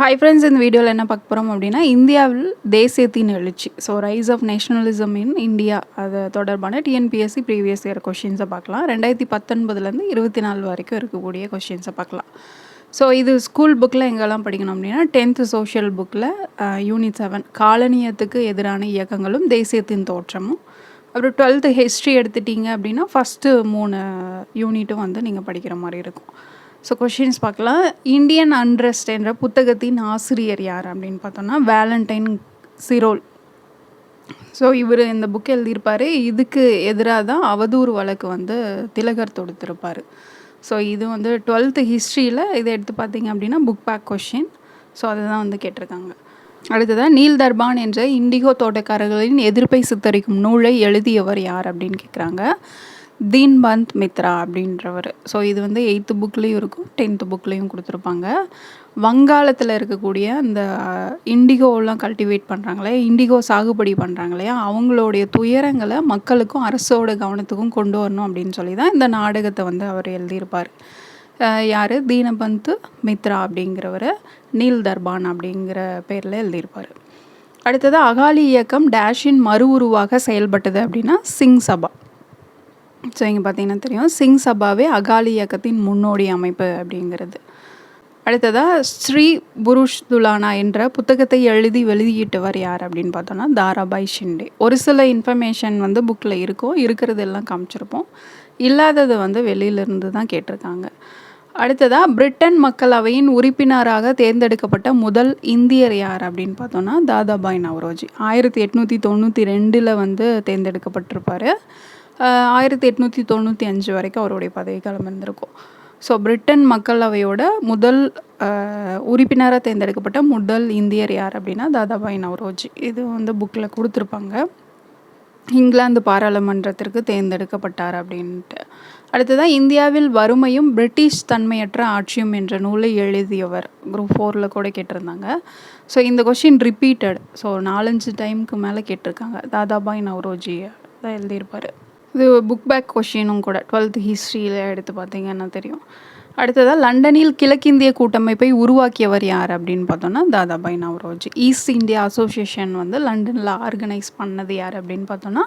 Hi friends இந்த வீடியோவில் என்ன பார்க்க போகிறோம் அப்படின்னா இந்தியாவில் தேசியத்தின் எழுச்சி. So rise of nationalism in India அது தொடர்பான டிஎன்பிஎஸ்சி ப்ரீவியஸ் இயர் கொஷின்ஸை பார்க்கலாம். ரெண்டாயிரத்தி பத்தொன்பதுலேருந்து இருபத்தி நாலு வரைக்கும் இருக்கக்கூடிய கொஷின்ஸை பார்க்கலாம். ஸோ இது ஸ்கூல் புக்கில் எங்கெல்லாம் படிக்கணும் அப்படின்னா டென்த்து சோஷியல் புக்கில் யூனிட் செவன் காலனியத்துக்கு எதிரான இயக்கங்களும் தேசியத்தின் தோற்றமும். அப்புறம் டுவெல்த்து ஹிஸ்ட்ரி எடுத்துட்டீங்க அப்படின்னா ஃபஸ்ட்டு மூணு யூனிட்டும் வந்து நீங்கள் படிக்கிற மாதிரி இருக்கும். ஸோ கொஷின்ஸ் பார்க்கலாம். இந்தியன் அன்ரெஸ்ட் என்ற புத்தகத்தின் ஆசிரியர் யார் அப்படின்னு பார்த்தோம்னா வேலண்டைன் சிரோல் ஸோ இவர் இந்த புக் எழுதியிருப்பார். இதுக்கு எதிராக தான் அவதூறு வழக்கு வந்து திலகர் தொடுத்திருப்பார். ஸோ இது வந்து டுவெல்த்து ஹிஸ்ட்ரியில் இதை எடுத்து பார்த்தீங்க அப்படின்னா புக் பேக் கொஷின் ஸோ அதை தான் வந்து கேட்டிருக்காங்க. அடுத்ததாக நீல் தர்பான் என்ற இண்டிகோ தோட்டக்காரர்களின் எதிர்ப்பை சித்தரிக்கும் நூலை எழுதியவர் யார் அப்படின்னு கேட்குறாங்க. தீன்பந்த் மித்ரா அப்படின்றவர். ஸோ இது வந்து எயித்து புக்லேயும் இருக்கும் டென்த்து புக்லேயும் கொடுத்துருப்பாங்க. வங்காளத்தில் இருக்கக்கூடிய அந்த இண்டிகோலாம் கல்டிவேட் பண்ணுறாங்களே இண்டிகோ சாகுபடி பண்ணுறாங்களே அவங்களுடைய துயரங்களை மக்களுக்கும் அரசோட கவனத்துக்கும் கொண்டு வரணும் அப்படின்னு சொல்லி தான் இந்த நாடகத்தை வந்து அவர் எழுதியிருப்பார். யார்? தீனபந்த் மித்ரா அப்படிங்கிறவர் நீல் தர்பான் அப்படிங்கிற பேரில் எழுதியிருப்பார். அடுத்தது அகாலி இயக்கம் டேஷின் மறு உருவாக செயல்பட்டது அப்படின்னா சிங் சபா. ஸோ இங்கே பார்த்தீங்கன்னா தெரியும். சிங் சபாவே அகாலி இயக்கத்தின் முன்னோடி அமைப்பு அப்படிங்கிறது. அடுத்ததாக ஸ்ரீ புருஷ் துலானா என்ற புத்தகத்தை எழுதி வெளியிட்டவர் யார் அப்படின்னு பார்த்தோன்னா தாராபாய் ஷிண்டே. ஒரு சில இன்ஃபர்மேஷன் வந்து புக்கில் இருக்கும் இருக்கிறது எல்லாம் காமிச்சிருப்போம். இல்லாதது வந்து வெளியிலிருந்து தான் கேட்டிருக்காங்க. அடுத்ததாக பிரிட்டன் மக்களவையின் உறுப்பினராக தேர்ந்தெடுக்கப்பட்ட முதல் இந்தியர் யார் அப்படின்னு பார்த்தோன்னா தாதாபாய் நவரோஜி. ஆயிரத்தி எட்நூற்றி தொண்ணூற்றி ரெண்டில் வந்து தேர்ந்தெடுக்கப்பட்டிருப்பார். ஆயிரத்தி எட்நூற்றி தொண்ணூற்றி அஞ்சு வரைக்கும் அவருடைய பதவிக்காலம் இருந்திருக்கும். ஸோ பிரிட்டன் மக்களவையோட முதல் உறுப்பினராக தேர்ந்தெடுக்கப்பட்ட முதல் இந்தியர் யார் அப்படின்னா தாதாபாய் நவரோஜி. இது வந்து புக்கில் கொடுத்துருப்பாங்க. இங்கிலாந்து பாராளுமன்றத்திற்கு தேர்ந்தெடுக்கப்பட்டார் அப்படின்ட்டு. அடுத்ததாக இந்தியாவில் வறுமையும் பிரிட்டிஷ் தன்மையற்ற ஆட்சியும் என்ற நூலை எழுதியவர் குரூப் ஃபோரில் கூட கேட்டிருந்தாங்க. ஸோ இந்த கொஷின் ரிப்பீட்டட் ஸோ நாலஞ்சு டைமுக்கு மேலே கேட்டிருக்காங்க. தாதாபாய் நவரோஜி தான் எழுதியிருப்பார். இது புக் பேக் கொஷினும் கூட. டுவெல்த் ஹிஸ்ட்ரியில் எடுத்து பார்த்தீங்கன்னா தெரியும். அடுத்ததாக லண்டனில் கிழக்கிந்திய கூட்டமைப்பை உருவாக்கியவர் யார் அப்படின்னு பார்த்தோன்னா Dadabhai Naoroji. East India association வந்து லண்டனில் ஆர்கனைஸ் பண்ணது யார் அப்படின்னு பார்த்தோன்னா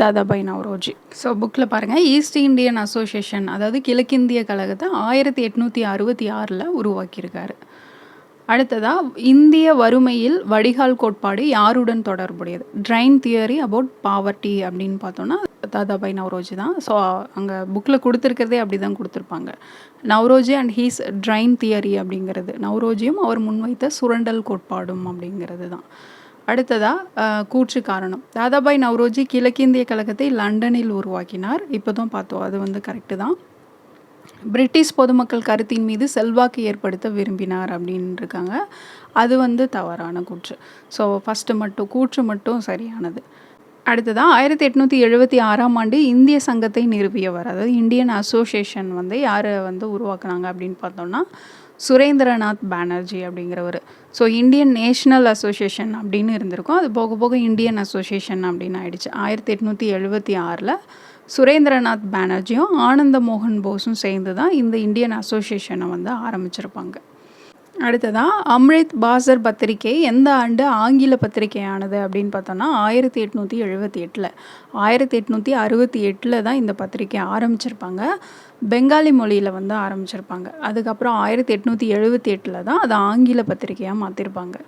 தாதாபாய் நவரோஜி. ஸோ புக்கில் பாருங்கள் ஈஸ்ட் இந்தியன் அசோசியேஷன் அதாவது கிழக்கிந்திய கழகத்தை ஆயிரத்தி எட்நூற்றி அறுபத்தி ஆறில் உருவாக்கியிருக்காரு. அடுத்ததாக இந்திய வறுமையில் வடிகால் கோட்பாடு யாருடன் தொடர்புடையது? ட்ரைன் தியரி அபவுட் பாவர்ட்டி அப்படின்னு பார்த்தோன்னா தாதாபாய் நவ்ரோஜி தான். ஸோ அங்கே புக்கில் கொடுத்துருக்கிறதே அப்படி தான் கொடுத்துருப்பாங்க. Naoroji and his drain theory அப்படிங்கிறது. நவ்ரோஜியும் அவர் முன்வைத்த சுரண்டல் கோட்பாடும் அப்படிங்கிறது தான். அடுத்ததாக கூற்று காரணம். தாதாபாய் நவ்ரோஜி கிழக்கிந்திய கழகத்தை லண்டனில் உருவாக்கினார். இப்போ தான் பார்த்தோம் அது வந்து கரெக்டு தான். பிரிட்டிஷ் பொதுமக்கள் கருத்தின் மீது செல்வாக்கு ஏற்படுத்த விரும்பினார் அப்படின்னு இருக்காங்க அது வந்து தவறான கூற்று. ஸோ ஃபஸ்ட்டு மட்டும் கூற்று மட்டும் சரியானது. அடுத்ததான் ஆயிரத்தி எட்நூற்றி எழுபத்தி ஆறாம் ஆண்டு இந்திய சங்கத்தை நிறுவியவர். அதாவது இந்தியன் அசோசியேஷன் வந்து யாரை வந்து உருவாக்குனாங்க அப்படின்னு பார்த்தோம்னா சுரேந்திரநாத் பானர்ஜி அப்படிங்கிறவர். ஸோ இந்தியன் நேஷ்னல் அசோசியேஷன் அப்படின்னு இருந்திருக்கும். அது போக போக இந்தியன் அசோசியேஷன் அப்படின்னு ஆயிடுச்சு. ஆயிரத்தி எட்நூற்றி எழுபத்தி ஆறில் சுரேந்திரநாத் பானர்ஜியும் ஆனந்த மோகன் போஸும் சேர்ந்து தான் இந்த இந்தியன் அசோசியேஷனை வந்து ஆரம்பிச்சிருப்பாங்க. அடுத்ததாக அம்ரித் பாசர் பத்திரிகை எந்த ஆண்டு ஆங்கில பத்திரிகையானது அப்படின்னு பார்த்தோன்னா ஆயிரத்தி எட்நூற்றி எழுபத்தி எட்டில். ஆயிரத்தி எட்நூற்றி அறுபத்தி எட்டில் தான் இந்த பத்திரிகை ஆரம்பிச்சிருப்பாங்க. பெங்காலி மொழியில் வந்து ஆரம்பிச்சிருப்பாங்க. அதுக்கப்புறம் ஆயிரத்தி எட்நூற்றி எழுபத்தி எட்டில் தான் அதை ஆங்கில பத்திரிகையாக மாற்றிருப்பாங்க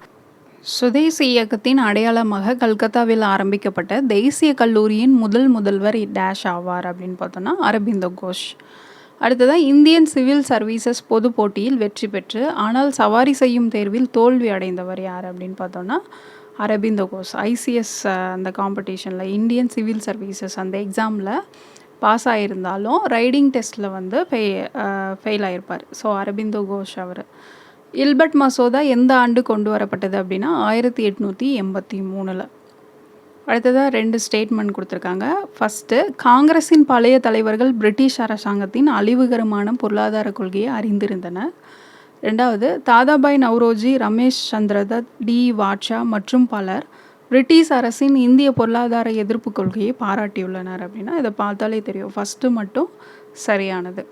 சுதேசி இயக்கத்தின் அடையாளமாக கல்கத்தாவில் ஆரம்பிக்கப்பட்ட தேசிய கல்லூரியின் முதல் முதல்வர் டேஷ் ஆவார் அப்படின்னு பார்த்தோன்னா அரபிந்த கோஷ். அடுத்ததாக இந்தியன் சிவில் சர்வீசஸ் பொது போட்டியில் வெற்றி பெற்று ஆனால் சவாரி செய்யும் தேர்வில் தோல்வி அடைந்தவர் யார் அப்படின்னு பார்த்தோன்னா அரபிந்த கோஷ். ஐசிஎஸ் அந்த காம்படிஷனில் இந்தியன் சிவில் சர்வீசஸ் அந்த எக்ஸாமில் பாஸ் ஆகியிருந்தாலும் ரைடிங் டெஸ்ட்டில் வந்து ஃபெய் ஃபெயில் ஆகிருப்பார் ஸோ அரபிந்தோ கோஷ் அவர். இல்பர்ட் மசோதா எந்த ஆண்டு கொண்டு வரப்பட்டது அப்படின்னா ஆயிரத்தி எட்நூற்றி எண்பத்தி மூணில். அடுத்ததாக ரெண்டு ஸ்டேட்மெண்ட் கொடுத்துருக்காங்க. ஃபஸ்ட்டு காங்கிரஸின் பழைய தலைவர்கள் பிரிட்டிஷ் அரசாங்கத்தின் அழிவுகரமான பொருளாதார கொள்கையை அறிந்திருந்தனர். ரெண்டாவது தாதாபாய் நவ்ரோஜி ரமேஷ் சந்திரதத் டி வாட்ஷா மற்றும் பலர் பிரிட்டிஷ் அரசின் இந்திய பொருளாதார எதிர்ப்பு கொள்கையை பாராட்டியுள்ளனர் அப்படின்னா இதை பார்த்தாலே தெரியும். ஃபஸ்ட்டு மட்டும் சரியானது.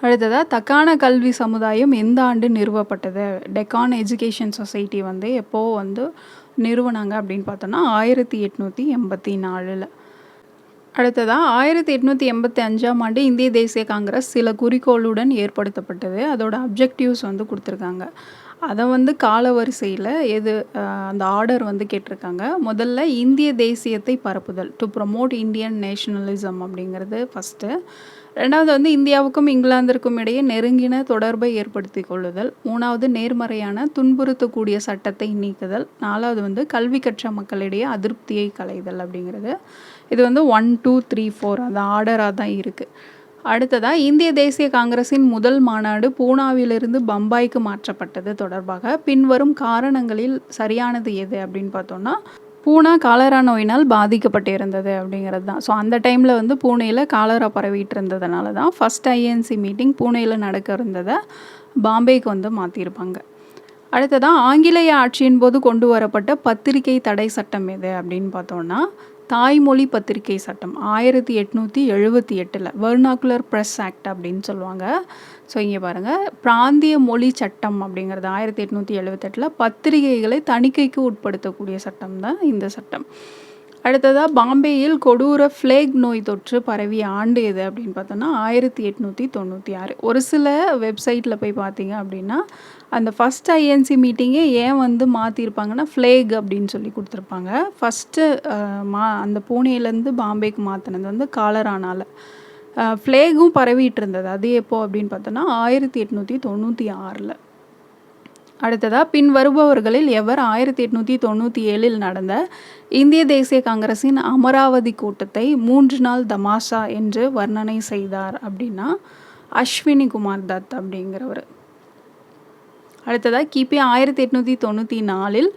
அடுத்ததாக தக்கான கல்வி சமுதாயம் எந்த ஆண்டு நிறுவப்பட்டது? டெக்கான் எஜுகேஷன் சொசைட்டி வந்து எப்போது வந்து நிறுவனாங்க அப்படின்னு பார்த்தோன்னா ஆயிரத்தி எட்நூற்றி எண்பத்தி நாலில். அடுத்ததாக ஆயிரத்தி எட்நூற்றி எண்பத்தி அஞ்சாம் ஆண்டு இந்திய தேசிய காங்கிரஸ் சில குறிக்கோளுடன் ஏற்படுத்தப்பட்டது. அதோட அப்ஜெக்டிவ்ஸ் வந்து கொடுத்துருக்காங்க. அதை வந்து காலவரிசையில் எது அந்த ஆர்டர் வந்து கேட்டிருக்காங்க. முதல்ல இந்திய தேசியத்தை பரப்புதல் டு ப்ரொமோட் இந்தியன் நேஷனலிசம் அப்படிங்கிறது ஃபஸ்ட்டு ரெண்டாவது வந்து இந்தியாவுக்கும் இங்கிலாந்திற்கும் இடையே நெருங்கின தொடர்பை ஏற்படுத்தி கொள்ளுதல். மூணாவது நேர்மறையான துன்புறுத்தக்கூடிய சட்டத்தை நீக்குதல். நாலாவது வந்து கல்வி கற்ற மக்களிடையே அதிருப்தியை களைதல் அப்படிங்கிறது. இது வந்து ஒன் டூ த்ரீ ஃபோர் அந்த ஆர்டராக தான் இருக்குது அடுத்ததாக இந்திய தேசிய காங்கிரஸின் முதல் மாநாடு பூனாவிலிருந்து பம்பாய்க்கு மாற்றப்பட்டது தொடர்பாக பின்வரும் காரணங்களில் சரியானது எது அப்படின்னு பார்த்தோம்னா பூனா காலரா நோயினால் பாதிக்கப்பட்டிருந்தது அப்படிங்கிறது தான். ஸோ அந்த டைமில் வந்து பூனேயில் காலரா பரவிட்டு இருந்ததுனால தான் ஃபஸ்ட் ஐஎன்சி மீட்டிங் பூனேயில் நடக்க இருந்ததை பாம்பேக்கு வந்து மாற்றிருப்பாங்க அடுத்ததாக ஆங்கிலேய ஆட்சியின் போது கொண்டு வரப்பட்ட பத்திரிகை தடை சட்டம் எது அப்படின்னு பார்த்தோன்னா தாய்மொழி பத்திரிகை சட்டம் ஆயிரத்தி எட்நூற்றி எழுபத்தி எட்டில் வெர்னாக்குலர் ப்ரெஸ் ஆக்ட் அப்படின்னு சொல்லுவாங்க. ஸோ இங்கே பாருங்கள் பிராந்திய மொழி சட்டம் அப்படிங்கிறது ஆயிரத்தி எட்நூற்றி எழுபத்தெட்டில் பத்திரிகைகளை தணிக்கைக்கு உட்படுத்தக்கூடிய சட்டம் தான் இந்த சட்டம். அடுத்ததாக பாம்பேயில் கொடூர ஃப்ளேக் நோய் தொற்று பரவிய ஆண்டு எது அப்படின்னு பார்த்தோன்னா ஆயிரத்தி எட்நூற்றி தொண்ணூற்றி ஆறு. ஒரு சில வெப்சைட்டில் போய் பார்த்தீங்க அப்படின்னா அந்த ஃபஸ்ட் ஐஎன்சி மீட்டிங்கே ஏன் வந்து மாற்றிருப்பாங்கன்னா ஃப்ளேக் அப்படின்னு சொல்லி கொடுத்துருப்பாங்க. ஃபஸ்ட்டு மா அந்த பூனேலேருந்து பாம்பேக்கு மாற்றினது வந்து காலரானால். ஃப்ளேகும் பரவிட்டு இருந்தது. அது எப்போது அப்படின்னு பார்த்தோன்னா ஆயிரத்தி எட்நூற்றி தொண்ணூற்றி ஆறில். அடுத்ததாக பின் வருபவர்களில் எவர் ஆயிரத்தி எட்நூற்றி தொண்ணூற்றி ஏழில் நடந்த இந்திய தேசிய காங்கிரஸின் அமராவதி கூட்டத்தை மூன்று நாள் தமாஷா என்று வர்ணனை செய்தார் அப்படின்னா அஸ்வினி குமார் தத் அப்படிங்கிறவர். அடுத்ததாக கிபி ஆயிரத்தி எட்நூற்றி தொண்ணூற்றி நாலில்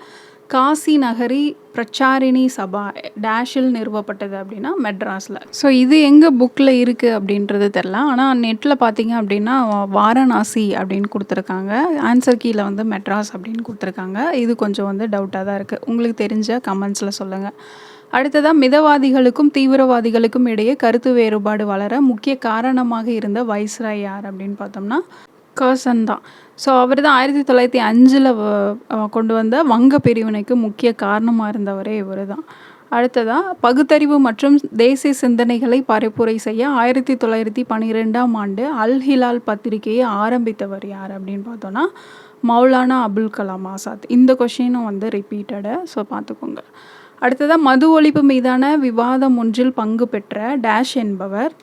காசி நகரி பிரச்சாரிணி சபா டேஷில் நிறுவப்பட்டது அப்படின்னா மெட்ராஸில். ஸோ இது எங்கே புக்கில் இருக்குது அப்படின்றது தெரில ஆனால் நெட்டில் பார்த்தீங்க அப்படின்னா வாரணாசி அப்படின்னு கொடுத்துருக்காங்க. ஆன்சர் கீழே வந்து மெட்ராஸ் அப்படின்னு கொடுத்துருக்காங்க. இது கொஞ்சம் வந்து டவுட்டாக தான் இருக்குது உங்களுக்கு தெரிஞ்ச கமெண்ட்ஸில் சொல்லுங்கள் அடுத்ததாக மிதவாதிகளுக்கும் தீவிரவாதிகளுக்கும் இடையே கருத்து வேறுபாடு வளர முக்கிய காரணமாக இருந்த வைஸ்ராய் யார் அப்படின்னு பார்த்தோம்னா கர்சன் தான் ஸோ அவர் தான் ஆயிரத்தி தொள்ளாயிரத்தி அஞ்சில் கொண்டு வந்த வங்க பிரிவினைக்கு முக்கிய காரணமாக இருந்தவரே இவர் தான் அடுத்ததாக பகுத்தறிவு மற்றும் தேசிய சிந்தனைகளை பரப்புரை செய்ய ஆயிரத்தி தொள்ளாயிரத்தி பன்னிரெண்டாம் ஆண்டு அல் ஹிலால் பத்திரிகையை ஆரம்பித்தவர் யார் அப்படின்னு பார்த்தோன்னா மௌலானா அபுல் கலாம் ஆசாத். இந்த கொஷினும் வந்து ரிப்பீட்டடாக ஸோ பார்த்துக்கோங்க. அடுத்ததாக மது ஒழிப்பு மீதான விவாதம் ஒன்றில் பங்கு பெற்ற டேஷ் என்பவர்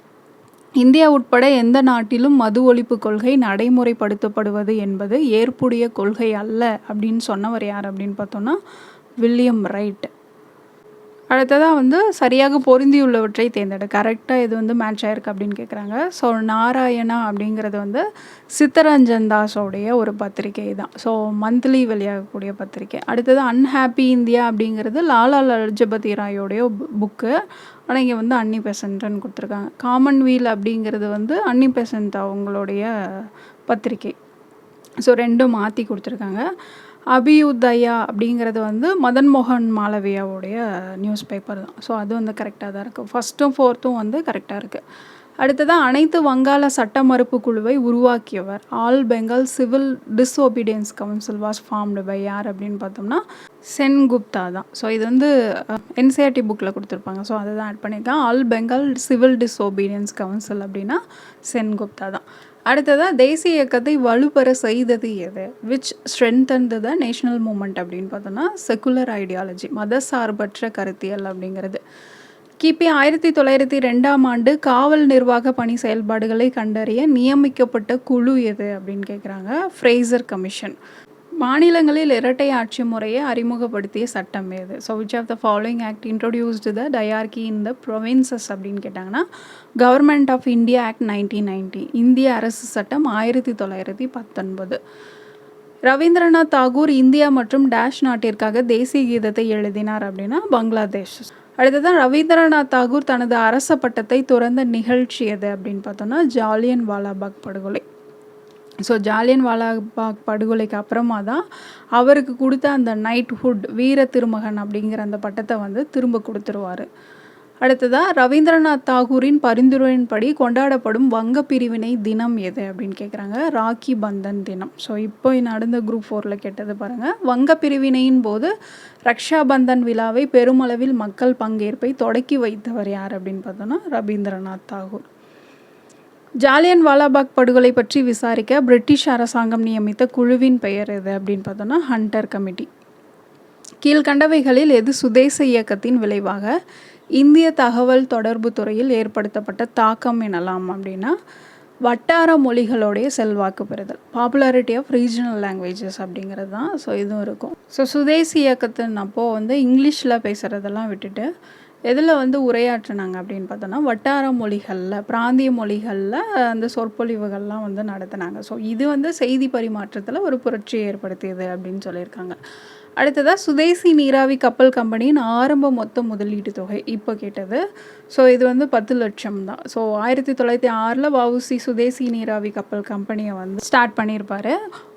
இந்தியா உட்பட எந்த நாட்டிலும் மது ஒழிப்பு கொள்கை நடைமுறைப்படுத்தப்படுவது என்பது ஏற்புடைய கொள்கை அல்ல அப்படின்னு சொன்னவர் யார் அப்படின்னு பார்த்தோன்னா வில்லியம் ரைட். அடுத்ததாக வந்து சரியாக பொருந்தியுள்ளவற்றை தேர்ந்தெடு. கரெக்டாக இது வந்து மேட்ச் ஆயிருக்கு அப்படின்னு கேட்குறாங்க ஸோ நாராயணா அப்படிங்கிறது வந்து சித்தரஞ்சன் தாஸோடைய ஒரு பத்திரிகை தான். ஸோ மந்த்லி வெளியாகக்கூடிய பத்திரிகை. அடுத்தது அன்ஹாப்பி இந்தியா அப்படிங்கிறது லாலா லஜபதி ராயோடைய புக்கு ஆனால் இங்கே வந்து அன்னி பெசன்ட்னு கொடுத்துருக்காங்க. காமன்வீல் அப்படிங்கிறது வந்து அன்னி பெசன்ட் அவங்களுடைய பத்திரிகை. ஸோ ரெண்டும் மாற்றி கொடுத்துருக்காங்க. அபியுதயா அப்படிங்கிறது வந்து மதன் மோகன் மாளவியாவுடைய நியூஸ் பேப்பர் தான். ஸோ அது வந்து கரெக்டாக தான் இருக்குது ஃபஸ்ட்டும் ஃபோர்த்தும் வந்து கரெக்டாக இருக்குது அடுத்ததாக அனைத்து வங்காள சட்ட மறுப்பு குழுவை உருவாக்கியவர் all Bengal civil disobedience council was formed by யார் அப்படின்னு பார்த்தோம்னா சென்குப்தா தான். ஸோ இது வந்து என்சிஆர்டி புக்கில் கொடுத்துருப்பாங்க. ஸோ அதை தான் ஆட் பண்ணியிருக்கேன் all Bengal civil disobedience council அப்படின்னா சென்குப்தா தான். அடுத்ததாக தேசிய இயக்கத்தை வலுப்பெற செய்தது எது? Which strengthen the national movement அப்படின்னு பார்த்தோன்னா செக்குலர் ஐடியாலஜி மத சார்பற்ற கருத்தியல் அப்படிங்கிறது. கிபி ஆயிரத்தி தொள்ளாயிரத்தி ரெண்டாம் ஆண்டு காவல் நிர்வாக பணி செயல்பாடுகளை கண்டறிய நியமிக்கப்பட்ட குழு எது அப்படின்னு கேட்குறாங்க ஃப்ரேசர் கமிஷன் மாநிலங்களில் இரட்டை ஆட்சி முறையை அறிமுகப்படுத்திய சட்டம் எது? So which of the following act introduced the dyarchy in the provinces அப்படின்னு கேட்டாங்கன்னா government of India act nineteen ninety இந்திய அரசு சட்டம் ஆயிரத்தி தொள்ளாயிரத்தி பத்தொன்பது. ரவீந்திரநாத் தாகூர் இந்தியா மற்றும் டேஷ் நாட்டிற்காக தேசிய கீதத்தை எழுதினார் அப்படின்னா பங்களாதேஷ். அடுத்ததான் ரவீந்திரநாத் தாகூர் தனது அரச பட்டத்தை துறந்த நிகழ்ச்சி எது அப்படின்னு பார்த்தோன்னா ஜாலியன் வாலாபாக் படுகொலை. ஸோ ஜாலியன் வாலாபாக் படுகொலைக்கு அப்புறமா தான் அவருக்கு கொடுத்த அந்த நைட்ஹுட் வீர திருமகன் அப்படிங்கிற அந்த பட்டத்தை வந்து திரும்ப கொடுத்துருவார். அடுத்ததாக ரவீந்திரநாத் தாகூரின் பரிந்துரையின்படி கொண்டாடப்படும் வங்க பிரிவினை தினம் எது அப்படின்னு கேட்குறாங்க ராக்கி பந்தன் தினம். ஸோ இப்போ நடந்த குரூப் ஃபோரில் கேட்டது பாருங்கள் வங்க பிரிவினையின் போது ரக்ஷா பந்தன் விழாவை பெருமளவில் மக்கள் பங்கேற்பை தொடக்கி வைத்தவர் யார் அப்படின்னு பார்த்தோன்னா ரவீந்திரநாத் தாகூர். ஜாலியன் வாலாபாக் படுகொலை பற்றி விசாரிக்க பிரிட்டிஷ் அரசாங்கம் நியமித்த குழுவின் பெயர் எது அப்படின்னு பார்த்தோன்னா ஹண்டர் கமிட்டி. கீழ்கண்டவைகளில் எது சுதேச இயக்கத்தின் விளைவாக இந்திய தகவல் தொடர்பு துறையில் ஏற்படுத்தப்பட்ட தாக்கம் எனலாம் அப்படின்னா வட்டார மொழிகளுடைய செல்வாக்கு பெறுதல் பாப்புலாரிட்டி ஆஃப் ரீஜனல் லாங்குவேஜஸ் அப்படிங்கிறது தான். ஸோ இதுவும் இருக்கும். ஸோ சுதேசி இயக்கத்தின் அப்போது வந்து இங்கிலீஷில் பேசுகிறதெல்லாம் விட்டுட்டு எதில் வந்து உரையாற்றினாங்க அப்படின்னு பார்த்தோன்னா வட்டார மொழிகளில் பிராந்திய மொழிகளில் அந்த சொற்பொழிவுகள்லாம் வந்து நடத்தினாங்க. ஸோ இது வந்து செய்தி பரிமாற்றத்தில் ஒரு புரட்சியை ஏற்படுத்தியது அப்படின்னு சொல்லியிருக்காங்க. அடுத்ததாக சுதேசி நீராவி கப்பல் கம்பெனியின் ஆரம்ப மொத்த முதலீட்டு தொகை இப்போ கேட்டது. ஸோ இது வந்து பத்து லட்சம் தான். ஸோ ஆயிரத்தி தொள்ளாயிரத்தி ஆறில் வவுசி சுதேசி நீராவி கப்பல் கம்பெனியை வந்து ஸ்டார்ட் பண்ணியிருப்பார்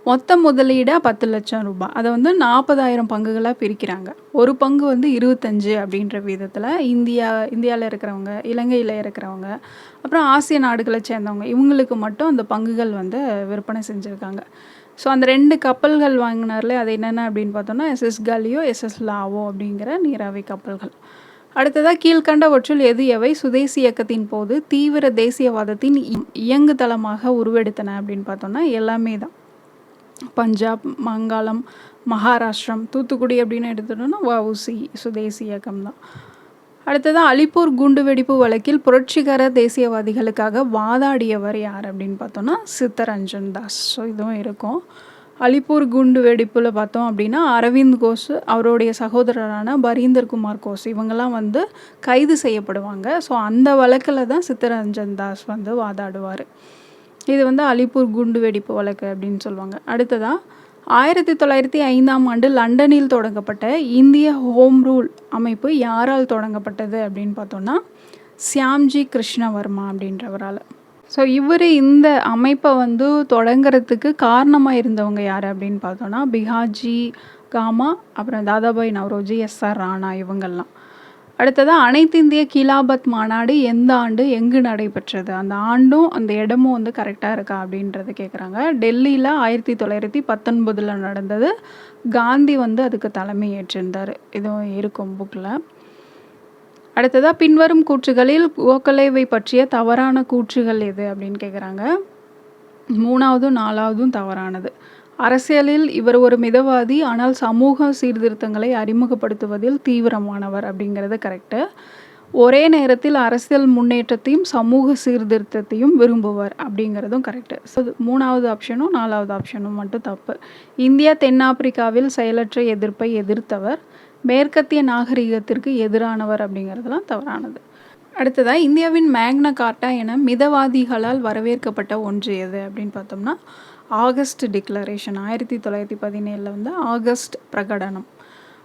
மொத்த முதலீடாக பத்து லட்சம் ரூபாய். அதை வந்து நாற்பதாயிரம் பங்குகளாக பிரிக்கிறாங்க. ஒரு பங்கு வந்து இருபத்தஞ்சு அப்படின்ற விதத்தில் இந்தியா இந்தியாவில் இருக்கிறவங்க இலங்கையில் இருக்கிறவங்க அப்புறம் ஆசிய நாடுகளை சேர்ந்தவங்க இவங்களுக்கு மட்டும் அந்த பங்குகள் வந்து விற்பனை செஞ்சுருக்காங்க. ஸோ அந்த ரெண்டு கப்பல்கள் வாங்கினார்ல அது என்னென்ன அப்படின்னு பார்த்தோன்னா எஸ்எஸ் கலியோ எஸ்எஸ் லாவோ அப்படிங்கிற நீராவி கப்பல்கள். அடுத்ததாக கீழ்கண்டவற்றுள் எது எவை? சுதேசி இயக்கத்தின் போது தீவிர தேசியவாதத்தின் இயங்கு தளமாக உருவெடுத்தன அப்படின்னு பார்த்தோன்னா எல்லாமே தான். பஞ்சாப் மங்காளம் மகாராஷ்டிரம் தூத்துக்குடி அப்படின்னு எடுத்துட்டோம்னா வவுசி சுதேசி இயக்கம் தான். அடுத்ததாக அலிப்பூர் குண்டுவெடிப்பு வழக்கில் புரட்சிகர தேசியவாதிகளுக்காக வாதாடியவர் யார் அப்படின்னு பார்த்தோன்னா சித்தரஞ்சன் தாஸ். ஸோ இதுவும் இருக்கும். அலிப்பூர் குண்டு வெடிப்பில் பார்த்தோம் அப்படின்னா அரவிந்த் கோஷ் அவருடைய சகோதரரான பரீந்தர் குமார் கோஷ் இவங்கெல்லாம் வந்து கைது செய்யப்படுவாங்க. ஸோ அந்த வழக்கில் தான் சித்தரஞ்சன் தாஸ் வந்து வாதாடுவார். இது வந்து அலிப்பூர் குண்டு வெடிப்பு வழக்கு அப்படின்னு சொல்லுவாங்க. அடுத்ததாக ஆயிரத்தி தொள்ளாயிரத்தி ஐந்தாம் ஆண்டு லண்டனில் தொடங்கப்பட்ட இந்திய ஹோம் ரூல் அமைப்பு யாரால் தொடங்கப்பட்டது அப்படின்னு பார்த்தோன்னா சியாம்ஜி கிருஷ்ணவர்மா அப்படின்றவரால். ஸோ இவர் இந்த அமைப்பை வந்து தொடங்கிறதுக்கு காரணமாக இருந்தவங்க யார் அப்படின்னு பார்த்தோன்னா பிஹாஜி காமா அப்புறம் தாதாபாய் நவ்ரோஜி எஸ்ஆர் ராணா இவங்கெல்லாம் அடுத்ததாக அனைத்து இந்திய கிலாபத் மாநாடு எந்த ஆண்டு எங்கு நடைபெற்றது? அந்த ஆண்டும் அந்த இடமும் வந்து கரெக்டாக இருக்கா அப்படின்றத கேட்குறாங்க டெல்லியில் ஆயிரத்தி தொள்ளாயிரத்தி பத்தொன்பதில் நடந்தது. காந்தி வந்து அதுக்கு தலைமை ஏற்றிருந்தார். இதுவும் இருக்கும் புக்கில் அடுத்ததாக பின்வரும் கூற்றுகளில் கோகலேவை பற்றிய தவறான கூற்றுகள் எது அப்படின்னு கேட்குறாங்க மூணாவதும் நாலாவதும் தவறானது. அரசியலில் இவர் ஒரு மிதவாதி ஆனால் சமூக சீர்திருத்தங்களை அறிமுகப்படுத்துவதில் தீவிரமானவர் அப்படிங்கிறது கரெக்டு ஒரே நேரத்தில் அரசியல் முன்னேற்றத்தையும் சமூக சீர்திருத்தத்தையும் விரும்புவர் அப்படிங்கிறதும் கரெக்டு ஸோ மூணாவது ஆப்ஷனும் நாலாவது ஆப்ஷனும் மட்டும் தப்பு. இந்தியா தென்னாப்பிரிக்காவில் செயலற்ற எதிர்ப்பை எதிர்த்தவர். மேற்கத்திய நாகரிகத்திற்கு எதிரானவர் அப்படிங்கிறதுலாம் தவறானது. அடுத்ததாக இந்தியாவின் மேக்ன கார்ட்டா என மிதவாதிகளால் வரவேற்கப்பட்ட ஒன்று எது அப்படின்னு பார்த்தோம்னா ஆகஸ்ட் டிக்ளரேஷன் ஆயிரத்தி தொள்ளாயிரத்தி பதினேழில் வந்து ஆகஸ்ட் பிரகடனம்.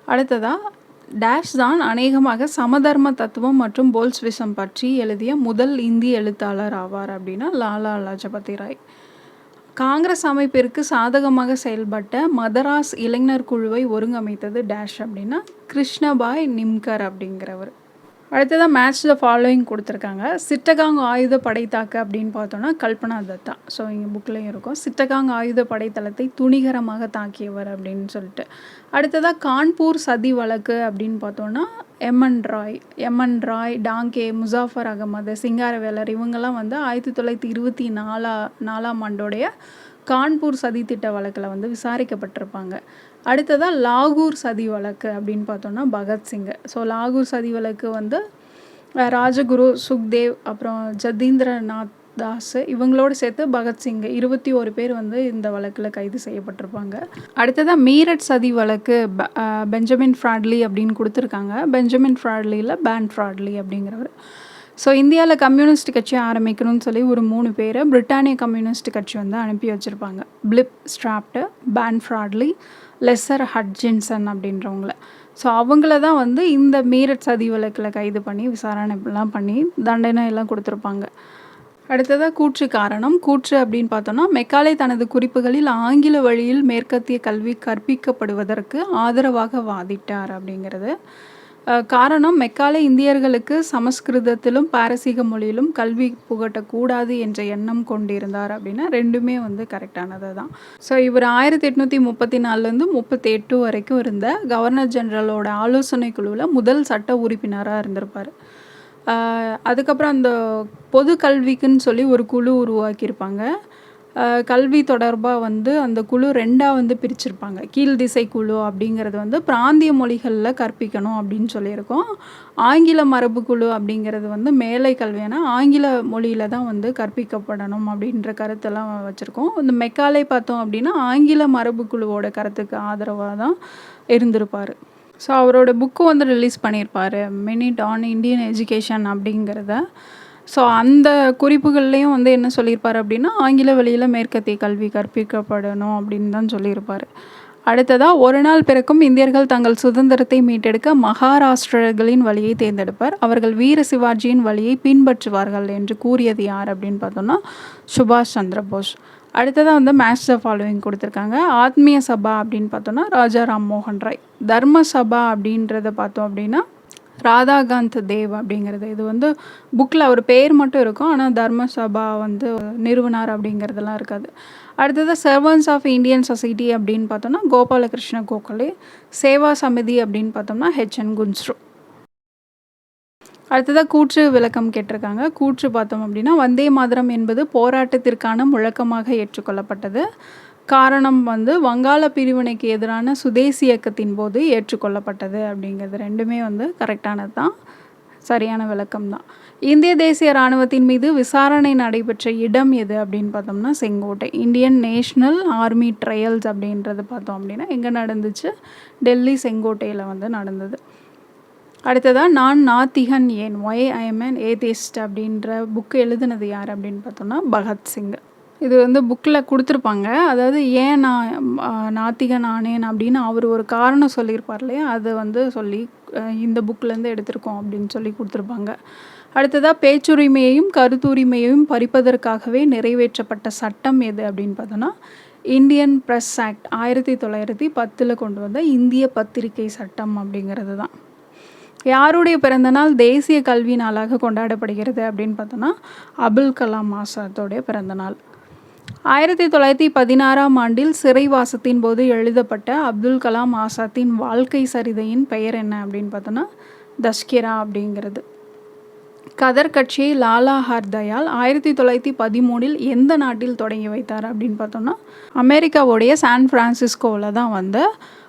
அடுத்ததாக டேஷ் தான் அநேகமாக சமதர்ம தத்துவம் மற்றும் போல்ஸ்விசம் பற்றி எழுதிய முதல் இந்திய எழுத்தாளர் ஆவார் அப்படின்னா லாலா லஜபதி ராய். காங்கிரஸ் அமைப்பிற்கு சாதகமாக செயல்பட்ட மதராஸ் இளைஞர் குழுவை ஒருங்கமைத்தது டேஷ் அப்படின்னா கிருஷ்ணபாய் நிம்கர் அப்படிங்கிறவர். அடுத்ததாக மேட்ச் த ஃபாலோயிங் கொடுத்துருக்காங்க. சிட்டகாங் ஆயுத படைத்தாக்கு அப்படின்னு பார்த்தோன்னா கல்பனா தத்தா. ஸோ இங்கே புக்லேயும் இருக்கும். சிட்டகாங் ஆயுத படைத்தளத்தை துணிகரமாக தாக்கியவர் அப்படின்னு சொல்லிட்டு. அடுத்ததாக கான்பூர் சதி வழக்கு அப்படின்னு பார்த்தோன்னா M N Roy M N Roy Dange Muzaffar Ahmed Singaravelar இவங்கெல்லாம் வந்து ஆயிரத்தி தொள்ளாயிரத்தி இருபத்தி நாலா நாலாம் ஆண்டோடைய கான்பூர் சதி திட்ட வழக்கில் வந்து விசாரிக்கப்பட்டிருப்பாங்க. அடுத்ததாக லாகூர் சதி வழக்கு அப்படின்னு பார்த்தோன்னா பகத்சிங்கு ஸோ லாகூர் சதி வழக்கு வந்து ராஜகுரு சுக்தேவ் அப்புறம் ஜதீந்திரநாத் தாஸ் இவங்களோடு சேர்த்து பகத்சிங் இருபத்தி ஒரு பேர் வந்து இந்த வழக்கில் கைது செய்யப்பட்டிருப்பாங்க. அடுத்ததாக மீரட் சதி வழக்கு பெஞ்சமின் ஃப்ராட்லி அப்படின்னு கொடுத்துருக்காங்க. பெஞ்சமின் ஃப்ராட்லியில் பேன் ஃப்ராட்லி அப்படிங்கிறவர். ஸோ இந்தியாவில் கம்யூனிஸ்ட் கட்சி ஆரம்பிக்கணும்னு சொல்லி ஒரு மூணு பேரை பிரிட்டானிய கம்யூனிஸ்ட் கட்சி வந்து அனுப்பி வச்சுருப்பாங்க. Philip Spratt Ben Bradley Lester Hutchinson அப்படின்றவங்கள. So அவங்கள தான் வந்து இந்த மீரட் சதி வழக்கில் கைது பண்ணி விசாரணைலாம் பண்ணி தண்டனை எல்லாம் கொடுத்துருப்பாங்க. அடுத்ததாக கூற்று காரணம். கூற்று அப்படின்னு பார்த்தோன்னா மெக்காலே தனது குறிப்புகளில் ஆங்கில வழியில் மேற்கத்திய கல்வி கற்பிக்கப்படுவதற்கு ஆதரவாக வாதிட்டார் அப்படிங்கிறது. காரணம் மெக்காலே இந்தியர்களுக்கு சமஸ்கிருதத்திலும் பாரசீக மொழியிலும் கல்வி புகட்டக்கூடாது என்ற எண்ணம் கொண்டிருந்தார் அப்படின்னா ரெண்டுமே வந்து கரெக்டானது தான். ஸோ இவர் ஆயிரத்தி எட்நூற்றி முப்பத்தி நாலுலேருந்து முப்பத்தி எட்டு வரைக்கும் இருந்த கவர்னர் ஜெனரலோட ஆலோசனை குழுவில் முதல் சட்ட உறுப்பினராக இருந்திருப்பார். அதுக்கப்புறம் அந்த பொது கல்விக்குன்னு சொல்லி ஒரு குழு உருவாக்கியிருப்பாங்க. கல்வி தொடர்பாக வந்து அந்த குழு ரெண்டாக வந்து பிரிச்சிருப்பாங்க. கீழ் திசை குழு அப்படிங்கிறது வந்து பிராந்திய மொழிகளில் கற்பிக்கணும் அப்படின்னு சொல்லியிருக்கோம். ஆங்கில மரபு குழு அப்படிங்கிறது வந்து மேலை கல்வியான ஆங்கில மொழியில் தான் வந்து கற்பிக்கப்படணும் அப்படின்ற கருத்தெல்லாம் வச்சுருக்கோம். இந்த மெக்காலை பார்த்தோம் அப்படின்னா ஆங்கில மரபு குழுவோட கருத்துக்கு ஆதரவாக தான் இருந்திருப்பார். ஸோ அவரோட புக்கு வந்து ரிலீஸ் பண்ணியிருப்பார். மினிட் ஆன் இந்தியன் எஜுகேஷன் அப்படிங்கிறத. ஸோ அந்த குறிப்புகள்லேயும் வந்து என்ன சொல்லியிருப்பார் அப்படின்னா ஆங்கில வழியில் மேற்கத்திய கல்வி கற்பிக்கப்படணும் அப்படின்னு தான் சொல்லியிருப்பார். அடுத்ததாக ஒரு நாள் பிறக்கும் இந்தியர்கள் தங்கள் சுதந்திரத்தை மீட்டெடுக்க மகாராஷ்டிரர்களின் வழியை தேர்ந்தெடுப்பார். அவர்கள் வீர சிவாஜியின் வழியை பின்பற்றுவார்கள் என்று கூறியது யார் அப்படின்னு பார்த்தோம்னா சுபாஷ் சந்திர போஸ். அடுத்ததாக வந்து மேட்ச் த ஃபாலோவிங் கொடுத்துருக்காங்க. ஆத்மீய சபா அப்படின்னு பார்த்தோம்னா ராஜா ராம் மோகன் ராய். தர்ம சபா அப்படின்றத பார்த்தோம் அப்படின்னா ராதாகாந்த் தேவ் அப்படிங்கிறது. இது வந்து புக்கில் அவர் பேர் மட்டும் இருக்கும். ஆனால் தர்ம சபா வந்து நிறுவனார் அப்படிங்கிறதெல்லாம் இருக்காது. அடுத்தது சர்வன்ஸ் ஆஃப் இந்தியன் சொசைட்டி அப்படின்னு பார்த்தோம்னா கோபாலகிருஷ்ண கோகலே சேவா சமிதி அப்படின்னு பார்த்தோம்னா ஹெச்என் குன்ஸ்ரு அடுத்ததாக கூற்று விளக்கம் கேட்டிருக்காங்க. கூற்று பார்த்தோம் அப்படின்னா வந்தே மாதரம் என்பது போராட்டத்திற்கான முழக்கமாக ஏற்றுக்கொள்ளப்பட்டது. காரணம் வந்து வங்காள பிரிவினைக்கு எதிரான சுதேசி இயக்கத்தின் போது ஏற்றுக்கொள்ளப்பட்டது அப்படிங்கிறது ரெண்டுமே வந்து கரெக்டானது தான். சரியான விளக்கம் தான். இந்திய தேசிய இராணுவத்தின் மீது விசாரணை நடைபெற்ற இடம் எது அப்படின்னு பார்த்தோம்னா செங்கோட்டை. இந்தியன் நேஷ்னல் ஆர்மி ட்ரையல்ஸ் அப்படின்றது பார்த்தோம் அப்படின்னா எங்கே நடந்துச்சு? டெல்லி செங்கோட்டையில் வந்து நடந்தது. அடுத்ததாக நான் நாத்திகன் ஏன் ஒய் ஐஎம்என் ஏதேஸ்ட் அப்படின்ற புக்கு எழுதுனது யார் அப்படின்னு பார்த்தோம்னா பகத்சிங். இது வந்து புக்கில் கொடுத்துருப்பாங்க. அதாவது ஏன் நான் ஆஹ், நாத்திகன் ஆனேன் அப்படின்னு அவர் ஒரு காரணம் சொல்லியிருப்பார் இல்லையா? அதை வந்து சொல்லி இந்த புக்லேருந்து எடுத்திருக்கோம் அப்படின்னு சொல்லி கொடுத்துருப்பாங்க. அடுத்ததாக பேச்சுரிமையையும் கருத்துரிமையையும் பறிப்பதற்காகவே நிறைவேற்றப்பட்ட சட்டம் எது அப்படின்னு பார்த்தோன்னா இந்தியன் ப்ரெஸ் ஆக்ட் ஆயிரத்தி தொள்ளாயிரத்தி பத்தில் கொண்டு வந்த இந்திய பத்திரிகை சட்டம் அப்படிங்கிறது தான். யாருடைய பிறந்தநாள் தேசிய கல்வி நாளாக கொண்டாடப்படுகிறது அப்படின்னு பார்த்தோன்னா அபுல் கலாம் ஆசாத்தோடைய பிறந்தநாள் ஆயிரத்தி தொள்ளாயிரத்தி பதினாறாம் ஆண்டில் சிறைவாசத்தின் போது எழுதப்பட்ட அப்துல் கலாம் ஆசாத்தின் வாழ்க்கை சரிதையின் பெயர் என்ன அப்படின்னு பார்த்தோன்னா தஷ்கிரா அப்படிங்கிறது. கதர் கட்சியை லாலா ஹர்தயால் ஆயிரத்தி தொள்ளாயிரத்தி பதிமூணில் எந்த நாட்டில் தொடங்கி வைத்தார் அப்படின்னு பார்த்தோம்னா அமெரிக்காவுடைய சான் ஃப்ரான்சிஸ்கோவில் தான் வந்து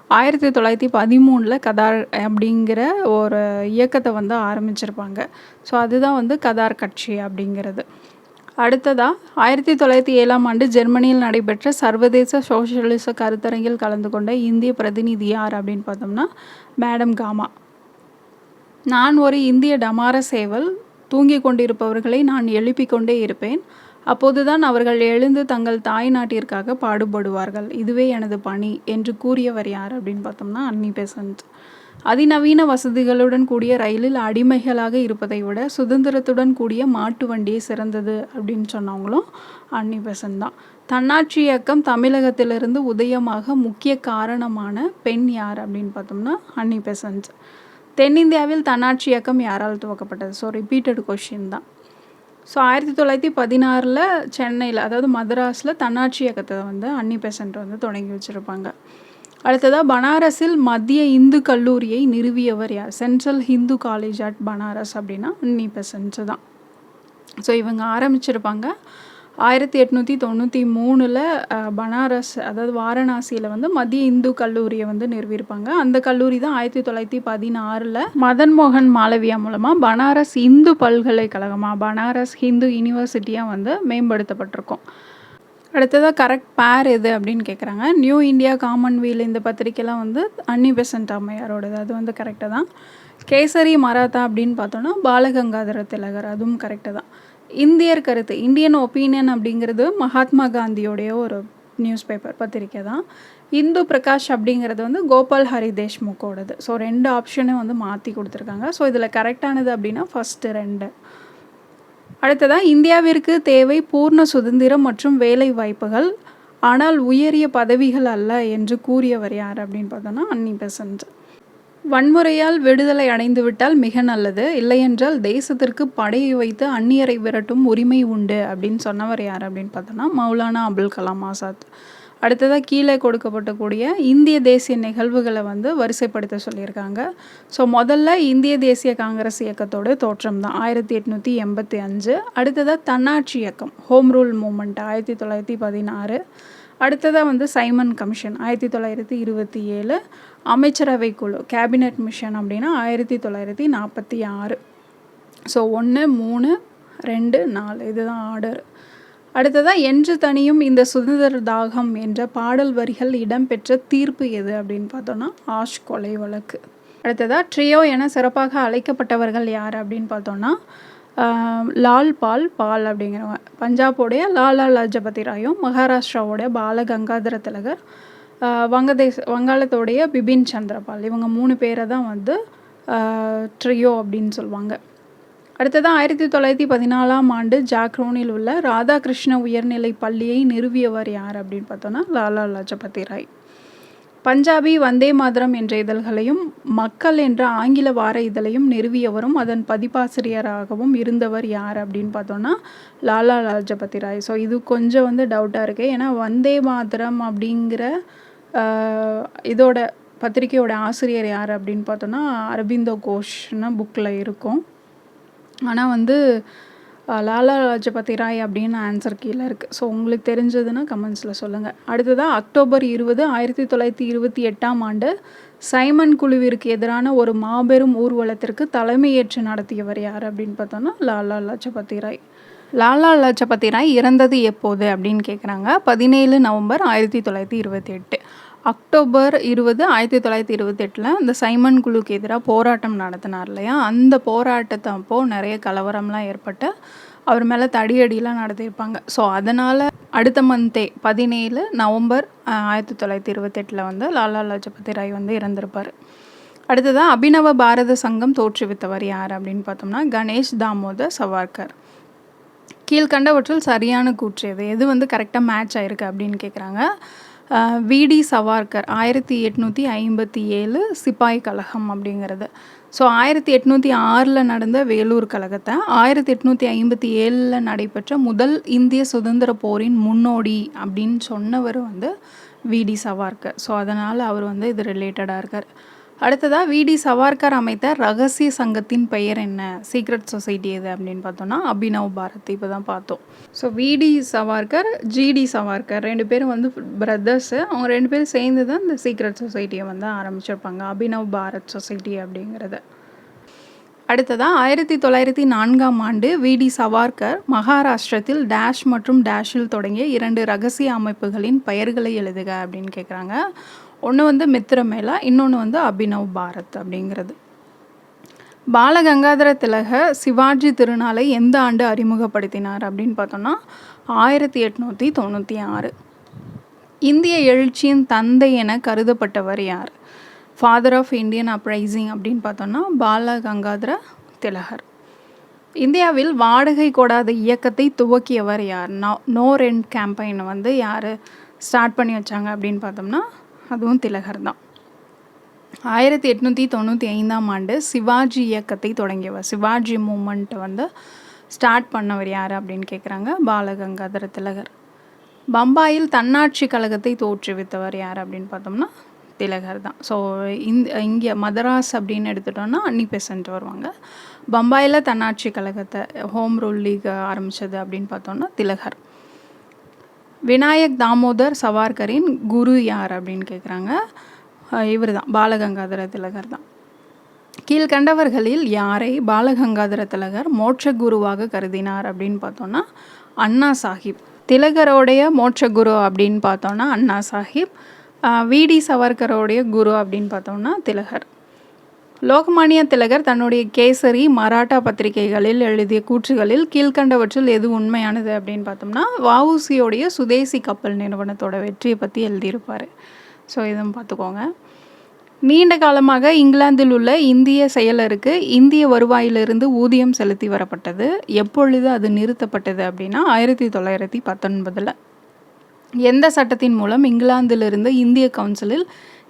ஆயிரத்தி தொள்ளாயிரத்தி பதிமூணில் கதார் அப்படிங்கிற ஒரு இயக்கத்தை வந்து ஆரம்பிச்சிருப்பாங்க. ஸோ அதுதான் வந்து கதார் கட்சி அப்படிங்கிறது. அடுத்ததாக ஆயிரத்தி தொள்ளாயிரத்தி ஏழாம் ஆண்டு ஜெர்மனியில் நடைபெற்ற சர்வதேச சோஷலிச கருத்தரங்கில் கலந்து கொண்ட இந்திய பிரதிநிதி யார் அப்படின்னு பார்த்தோம்னா மேடம் காமா. நான் ஒரு இந்திய டமார சேவல் தூங்கிக் கொண்டிருப்பவர்களை நான் எழுப்பிக் கொண்டே இருப்பேன். அப்போதுதான் அவர்கள் எழுந்து தங்கள் தாய் நாட்டிற்காக பாடுபடுவார்கள். இதுவே எனது பணி என்று கூறியவர் யார் அப்படின்னு பார்த்தோம்னா அன்னி பெசன்ட். அதிநவீன வசதிகளுடன் கூடிய ரயிலில் அடிமைகளாக இருப்பதை விட சுதந்திரத்துடன் கூடிய மாட்டு வண்டியே சிறந்தது அப்படின்னு சொன்னவங்களும் அன்னிபெசண்ட் தான். தன்னாட்சி இயக்கம் தமிழகத்திலிருந்து உதயமாக முக்கிய காரணமான பெண் யார் அப்படின்னு பார்த்தோம்னா அன்னிபெசன்ஸ் தென்னிந்தியாவில் தன்னாட்சி இயக்கம் யாரால் துவக்கப்பட்டது? ஸோ ரிப்பீட்டட் கொஷின் தான். ஸோ ஆயிரத்தி தொள்ளாயிரத்தி பதினாறில் சென்னையில் அதாவது மதராஸில் தன்னாட்சி இயக்கத்தை வந்து அன்னி பெசன்ட் வந்து தொடங்கி வச்சுருப்பாங்க. அடுத்ததாக பனாரஸில் மத்திய இந்து கல்லூரியை நிறுவியவர் யார்? Central Hindu college at Banaras அப்படின்னா அன்னி தான். ஸோ இவங்க ஆரம்பிச்சிருப்பாங்க. ஆயிரத்தி எட்நூற்றி தொண்ணூற்றி மூணில் பனாரஸ் அதாவது வாரணாசியில் வந்து மத்திய இந்து கல்லூரியை வந்து நிறுவியிருப்பாங்க. அந்த கல்லூரி தான் ஆயிரத்தி தொள்ளாயிரத்தி பதினாறில் மதன் மோகன் மாளவியா மூலமாக பனாரஸ் இந்து பல்கலைக்கழகமாக பனாரஸ் ஹிந்து யூனிவர்சிட்டியாக வந்து மேம்படுத்தப்பட்டிருக்கும். அடுத்ததாக கரெக்ட் பேர் எது அப்படின்னு கேட்குறாங்க நியூ இந்தியா காமன்வீல் இந்த பத்திரிக்கைலாம் வந்து அன்னி பெசன்ட் அம்மையாரோடது. அது வந்து கரெக்டாக தான். கேசரி மராத்தா அப்படின்னு பார்த்தோன்னா பாலகங்காதர திலகர். அதுவும் கரெக்டாக தான். இந்தியர் கருத்து இந்தியன் ஒப்பீனியன் அப்படிங்கிறது மகாத்மா காந்தியோடைய ஒரு நியூஸ் பேப்பர் பத்திரிக்கை தான். இந்து பிரகாஷ் அப்படிங்கிறது வந்து கோபால் ஹரி தேஷ்முக்கோடது. ஸோ ரெண்டு ஆப்ஷனும் வந்து மாற்றி கொடுத்துருக்காங்க. ஸோ இதில் கரெக்டானது அப்படின்னா ஃபஸ்ட்டு ரெண்டு. அடுத்ததாக இந்தியாவிற்கு தேவை பூர்ண சுதந்திரம் மற்றும் வேலை வாய்ப்புகள். ஆனால் உயரிய பதவிகள் அல்ல என்று கூறியவர் யார் அப்படின்னு பார்த்தோன்னா அன்னி பெசன்ட். வன்முறையால் விடுதலை அடைந்துவிட்டால் மிக நல்லது. இல்லையென்றால் தேசத்திற்கு படையை வைத்து அந்நியரை விரட்டும் உரிமை உண்டு அப்படின்னு சொன்னவர் யார் அப்படின்னு பார்த்தோன்னா மௌலானா அபுல் கலாம் ஆசாத். அடுத்ததாக கீழே கொடுக்கப்பட்டக்கூடிய இந்திய தேசிய நிகழ்வுகளை வந்து வரிசைப்படுத்த சொல்லியிருக்காங்க. ஸோ முதல்ல இந்திய தேசிய காங்கிரஸ் இயக்கத்தோட தோற்றம் தான். ஆயிரத்தி எட்நூற்றி எண்பத்தி அஞ்சு. அடுத்ததாக தன்னாட்சி இயக்கம் ஹோம் ரூல் மூமெண்ட் ஆயிரத்தி தொள்ளாயிரத்தி பதினாறு. அடுத்ததாக வந்து சைமன் கமிஷன் ஆயிரத்தி தொள்ளாயிரத்தி இருபத்தி ஏழு. அமைச்சரவை குழு கேபினெட் மிஷன் அப்படின்னா ஆயிரத்தி தொள்ளாயிரத்தி நாற்பத்தி ஆறு. ஸோ ஒன்று மூணு ரெண்டு நாலு இதுதான் ஆர்டர் அடுத்ததாக என்று தனியும் இந்த சுதந்திர தாகம் என்ற பாடல் வரிகள் இடம்பெற்ற தீர்ப்பு எது? அப்படின்னு பார்த்தோன்னா ஆஷ் கொலை வழக்கு. அடுத்ததாக ட்ரியோ என சிறப்பாக அழைக்கப்பட்டவர்கள் யார் அப்படின்னு பார்த்தோன்னா லால் பால் பால் அப்படிங்கிறவங்க. பஞ்சாபோடைய லாலா லஜபதி ராயும் மகாராஷ்டிராவோடைய பால கங்காதர திலகர் வங்கதேச வங்காளத்தோடைய பிபின் சந்திரபால். இவங்க மூணு பேரை தான் வந்து ட்ரியோ அப்படின்னு சொல்லுவாங்க. அடுத்ததான் ஆயிரத்தி தொள்ளாயிரத்தி பதினாலாம் ஆண்டு ஜாக்ரோனில் உள்ள ராதாகிருஷ்ண உயர்நிலை பள்ளியை நிறுவியவர் யார் அப்படின்னு பார்த்தோன்னா லாலா லஜபதி ராய். பஞ்சாபி வந்தே மாதரம் என்ற இதழ்களையும் மக்கள் என்ற ஆங்கில வார இதழையும் நிறுவியவரும் அதன் பதிப்பாசிரியராகவும் இருந்தவர் யார் அப்படின்னு பார்த்தோன்னா லாலா லஜபதி ராய். ஸோ இது கொஞ்சம் வந்து டவுட்டாக இருக்குது ஏன்னா வந்தே மாதரம் அப்படிங்கிற இதோட பத்திரிகையோட ஆசிரியர் யார் அப்படின்னு பார்த்தோன்னா அரபிந்தோ கோஷ்னு புக்கில் இருக்கும். ஆனால் வந்து லாலா லஜபதி ராய் அப்படின்னு ஆன்சர் கீழே இருக்குது ஸோ உங்களுக்கு தெரிஞ்சதுன்னா கமெண்ட்ஸில் சொல்லுங்கள் அடுத்ததாக அக்டோபர் இருபது ஆயிரத்தி தொள்ளாயிரத்தி இருபத்தி எட்டாம் ஆண்டு சைமன் குழுவிற்கு எதிரான ஒரு மாபெரும் ஊர்வலத்திற்கு தலைமையேற்று நடத்தியவர் யார் அப்படின்னு பார்த்தோன்னா லாலா லஜபதி ராய். லாலா லஜபதி ராய் இறந்தது எப்போது அப்படின்னு கேட்குறாங்க பதினேழு நவம்பர் ஆயிரத்தி தொள்ளாயிரத்தி இருபத்தி எட்டு. அக்டோபர் இருபது ஆயிரத்தி தொள்ளாயிரத்தி இருபத்தெட்டில் இந்த சைமன் குழுக்கு எதிராக போராட்டம் நடத்தினார் இல்லையா? அந்த போராட்டத்தை அப்போது நிறைய கலவரம்லாம் ஏற்பட்டு அவர் மேலே தடியடிலாம் நடத்தியிருப்பாங்க. ஸோ அதனால் அடுத்த மந்த்தே பதினேழு நவம்பர் ஆயிரத்தி தொள்ளாயிரத்தி இருபத்தெட்டில் வந்து லாலா லஜபதி ராய் வந்து இறந்திருப்பார். அடுத்ததாக அபினவ பாரத சங்கம் தோற்றுவித்தவர் யார் அப்படின்னு பார்த்தோம்னா கணேஷ் தாமோதர் சவார்கர். கீழ்கண்டவற்றில் சரியான கூற்று எது? எது வந்து கரெக்டாக மேட்ச் ஆயிருக்கு அப்படின்னு கேட்குறாங்க விடி சவார்கர் ஆயிரத்தி எட்நூற்றி ஐம்பத்தி ஏழு சிப்பாய் கழகம் அப்படிங்கிறது. ஸோ ஆயிரத்தி எட்நூற்றி ஆறில் நடந்த வேலூர் கழகத்தை ஆயிரத்தி எட்நூற்றி ஐம்பத்தி ஏழில் நடைபெற்ற முதல் இந்திய சுதந்திர போரின் முன்னோடி அப்படின்னு சொன்னவர் வந்து விடி சவார்கர். ஸோ அதனால் அவர் வந்து இது ரிலேட்டடாக இருக்கார். அடுத்ததாக விடி சவார்கர் அமைத்த ரகசிய சங்கத்தின் பெயர் என்ன? சீக்ரெட் சொசைட்டி எது அப்படின்னு பார்த்தோம்னா அபினவ் பாரத் இப்போ தான் பார்த்தோம் ஸோ விடி சவார்கர் ஜிடி சவார்கர் ரெண்டு பேரும் வந்து பிரதர்ஸு அவங்க ரெண்டு பேரும் சேர்ந்து தான் இந்த சீக்ரெட் சொசைட்டியை வந்து ஆரம்பிச்சிருப்பாங்க அபினவ் பாரத் சொசைட்டி அப்படிங்கிறத. அடுத்ததாக ஆயிரத்தி தொள்ளாயிரத்தி நான்காம் ஆண்டு விடி சவார்கர் மகாராஷ்டிரத்தில் டேஷ் மற்றும் டேஷில் தொடங்கிய இரண்டு ரகசிய அமைப்புகளின் பெயர்களை எழுதுக அப்படின்னு கேட்குறாங்க ஒன்று வந்து மித்திரமேளா இன்னொன்று வந்து அபினவ் பாரத் அப்படிங்கிறது. பாலகங்காதர திலக சிவாஜி திருநாளை எந்த ஆண்டு அறிமுகப்படுத்தினார் அப்படின்னு பார்த்தோன்னா ஆயிரத்தி எட்நூற்றி தொண்ணூற்றி ஆறு. இந்திய எழுச்சியின் தந்தை என கருதப்பட்டவர் யார்? ஃபாதர் ஆஃப் இந்தியன் அப்ரைசிங் அப்படின்னு பார்த்தோன்னா பாலகங்காதர திலகர். இந்தியாவில் வாடகை கோடாத இயக்கத்தை துவக்கியவர் யார்? நோ நோ ரெண்ட் கேம்பெயின் வந்து யார்? ஸ்டார்ட் பண்ணி வச்சாங்க அப்படின்னு பார்த்தோம்னா அதுவும் திலகர் தான். ஆயிரத்தி எட்நூற்றி தொண்ணூற்றி ஐந்தாம் ஆண்டு சிவாஜி இயக்கத்தை தொடங்கியவர். சிவாஜி மூமெண்ட்டை வந்து ஸ்டார்ட் பண்ணவர் யார் அப்படின்னு கேட்குறாங்க பாலகங்காதர திலகர். பம்பாயில் தன்னாட்சி கழகத்தை தோற்றுவித்தவர் யார் அப்படின்னு பார்த்தோம்னா திலகர் தான். ஸோ இந்த இங்கே மதராஸ் அப்படின்னு எடுத்துட்டோம்னா அன்னி பெசன்ட் வருவாங்க. பம்பாயில் தன்னாட்சி கழகத்தை ஹோம் ரூல் லீக் ஆரம்பித்தது அப்படின்னு பார்த்தோம்னா திலகர். விநாயக் தாமோதர் சவார்கரின் குரு யார் அப்படின்னு கேட்குறாங்க இவர் தான் பாலகங்காதர திலகர் தான். கீழ்கண்டவர்களில் யாரை பாலகங்காதர திலகர் மோட்ச குருவாக கருதினார் அப்படின்னு பார்த்தோன்னா அண்ணா சாஹிப். திலகரோடைய மோட்ச குரு அப்படின்னு பார்த்தோன்னா அண்ணா சாஹிப். விடி சவர்கரோடைய குரு அப்படின்னு பார்த்தோம்னா திலகர். லோகமானிய திலகர் தன்னுடைய கேசரி மராட்டா பத்திரிகைகளில் எழுதிய கூற்றுகளில் கீழ்கண்டவற்றில் எது உண்மையானது அப்படின்னு பார்த்தோம்னா வவுசியோடைய சுதேசி கப்பல் நிறுவனத்தோட வெற்றியை பற்றி எழுதியிருப்பார். ஸோ இதுவும் பார்த்துக்கோங்க. நீண்ட காலமாக இங்கிலாந்தில் உள்ள இந்திய செயலருக்கு இந்திய வருவாயிலிருந்து ஊதியம் செலுத்தி வரப்பட்டது. எப்பொழுது அது நிறுத்தப்பட்டது அப்படின்னா ஆயிரத்தி தொள்ளாயிரத்தி பத்தொன்பதில். எந்த சட்டத்தின் மூலம் இங்கிலாந்திலிருந்து இந்திய கவுன்சிலில்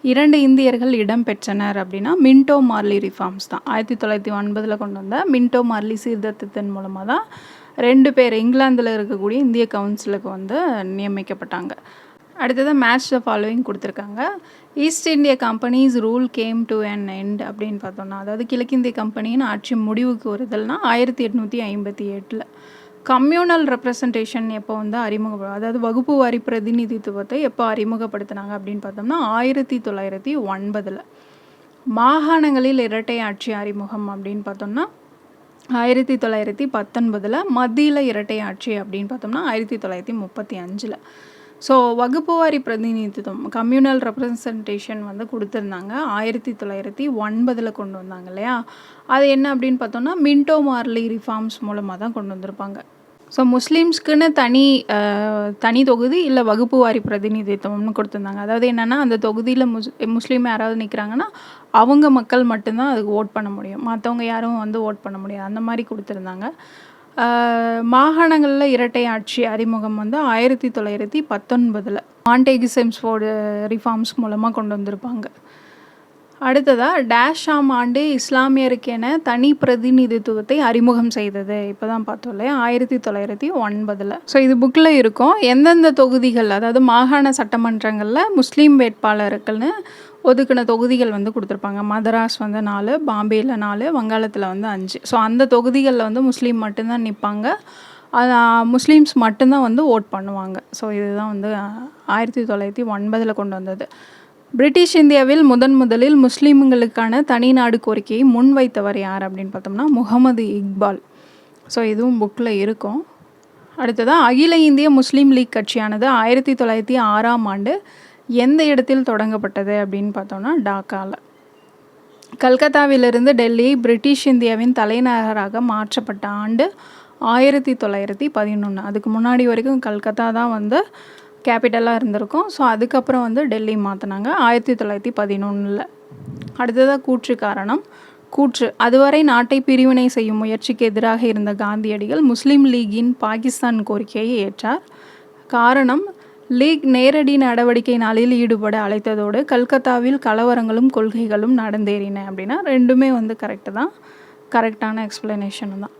இரண்டு இந்தியர்கள் இடம் பெற்றனர் அப்படின்னா மின்டோ மார்லி ரிஃபார்ம்ஸ் தான். ஆயிரத்தி தொள்ளாயிரத்தி ஒன்பதில் கொண்டு வந்த மின்டோ மார்லி சீர்திருத்தத்தின் மூலமாக தான் ரெண்டு பேர் இங்கிலாந்தில் இருக்கக்கூடிய இந்திய கவுன்சிலுக்கு வந்து நியமிக்கப்பட்டாங்க. அடுத்தது மேட்ச் த ஃபாலோவிங் கொடுத்துருக்காங்க. East India companies rule came to an end அப்படின்னு பார்த்தோம்னா அதாவது கிழக்கிந்திய கம்பெனியின் ஆட்சி முடிவுக்கு வருதல்னா ஆயிரத்தி எட்நூற்றி ஐம்பத்தி எட்டில். கம்யூனல் ரெப்ரசன்டேஷன் எப்போ வந்து அறிமுக அதாவது வகுப்பு வாரி பிரதிநிதித்துவத்தை எப்போ அறிமுகப்படுத்தினாங்க அப்படின்னு பார்த்தோம்னா ஆயிரத்தி தொள்ளாயிரத்தி ஒன்பதில். மாகாணங்களில் இரட்டை ஆட்சி அறிமுகம் அப்படின்னு பார்த்தோம்னா ஆயிரத்தி தொள்ளாயிரத்தி பத்தொன்பதில் மத்தியில் இரட்டை ஆட்சி அப்படின்னு பார்த்தோம்னா ஆயிரத்தி தொள்ளாயிரத்தி முப்பத்தி அஞ்சில். ஸோ வகுப்புவாரி பிரதிநிதித்துவம் கம்யூனல் ரெப்ரசன்டேஷன் வந்து கொடுத்துருந்தாங்க. ஆயிரத்தி தொள்ளாயிரத்தி ஒன்பதில் கொண்டு வந்தாங்க இல்லையா? அது என்ன அப்படின்னு பார்த்தோம்னா மின்டோ மார்லி ரிஃபார்ம்ஸ் மூலமாக தான் கொண்டு வந்திருப்பாங்க. ஸோ முஸ்லீம்ஸ்க்குன்னு தனி தனி தொகுதி இல்லை வகுப்பு வாரி பிரதிநிதித்துவம்னு கொடுத்துருந்தாங்க. அதாவது என்னென்னா அந்த தொகுதியில் முஸ் முஸ்லீம் யாராவது நிற்கிறாங்கன்னா அவங்க மக்கள் மட்டும்தான் அதுக்கு ஓட் பண்ண முடியும். மற்றவங்க யாரும் வந்து ஓட் பண்ண முடியாது. அந்த மாதிரி கொடுத்துருந்தாங்க. மாகாணங்களில் இரட்டை ஆட்சி அறிமுகம் வந்து ஆயிரத்தி தொள்ளாயிரத்தி பத்தொன்பதில். மாண்டேகிசெம்ஸ்ஃபோர்டு ரிஃபார்ம்ஸ் மூலமாக கொண்டு வந்திருப்பாங்க. அடுத்ததாக டேஷ் ஆம் ஆண்டு இஸ்லாமியருக்கென தனி பிரதிநிதித்துவத்தை அறிமுகம் செய்தது. இப்போ தான் பார்த்தோம் இல்லையா? ஆயிரத்தி தொள்ளாயிரத்தி ஒன்பதில். ஸோ இது புக்கில் இருக்கும். எந்தெந்த தொகுதிகள் அதாவது மாகாண சட்டமன்றங்களில் முஸ்லீம் வேட்பாளருக்குன்னு ஒதுக்கின தொகுதிகள் வந்து கொடுத்துருப்பாங்க. மதராஸ் வந்து நாலு பாம்பேயில் நாலு வங்காளத்தில் வந்து அஞ்சு. ஸோ அந்த தொகுதிகளில் வந்து முஸ்லீம் மட்டும்தான் நிற்பாங்க அது முஸ்லீம்ஸ் மட்டும்தான் வந்து ஓட் பண்ணுவாங்க. ஸோ இதுதான் வந்து ஆயிரத்தி தொள்ளாயிரத்தி ஒன்பதில் கொண்டு வந்தது. பிரிட்டிஷ் இந்தியாவில் முதன் முதலில் முஸ்லீம்களுக்கான தனிநாடு கோரிக்கையை முன்வைத்தவர் யார் அப்படின்னு பார்த்தோம்னா முகமது இக்பால். ஸோ இதுவும் புக்கில் இருக்கும். அடுத்ததாக அகில இந்திய முஸ்லீம் லீக் கட்சியானது ஆயிரத்தி தொள்ளாயிரத்தி ஆறாம் ஆண்டு எந்த இடத்தில் தொடங்கப்பட்டது அப்படின்னு பார்த்தோம்னா டாக்காவில் கல்கத்தாவிலிருந்து டெல்லி பிரிட்டிஷ் இந்தியாவின் தலைநகராக மாற்றப்பட்ட ஆண்டு ஆயிரத்தி தொள்ளாயிரத்தி பதினொன்று அதுக்கு முன்னாடி வரைக்கும் கல்கத்தா தான் வந்து கேபிட்டலாக இருந்திருக்கும். ஸோ அதுக்கப்புறம் வந்து டெல்லி மாற்றினாங்க ஆயிரத்தி தொள்ளாயிரத்தி பதினொன்றில் அடுத்ததாக கூற்று காரணம். கூற்று. அதுவரை நாட்டை பிரிவினை செய்யும் முயற்சிக்கு எதிராக இருந்த காந்தியடிகள் முஸ்லீம் லீகின் பாகிஸ்தான் கோரிக்கையை ஏற்றார். காரணம் லீக் நேரடி நடவடிக்கை நாளில் ஈடுபட அழைத்ததோடு கல்கத்தாவில் கலவரங்களும் கொள்கைகளும் நடந்தேறின அப்படின்னா ரெண்டுமே வந்து கரெக்டு தான். கரெக்டான எக்ஸ்ப்ளனேஷன் தான்.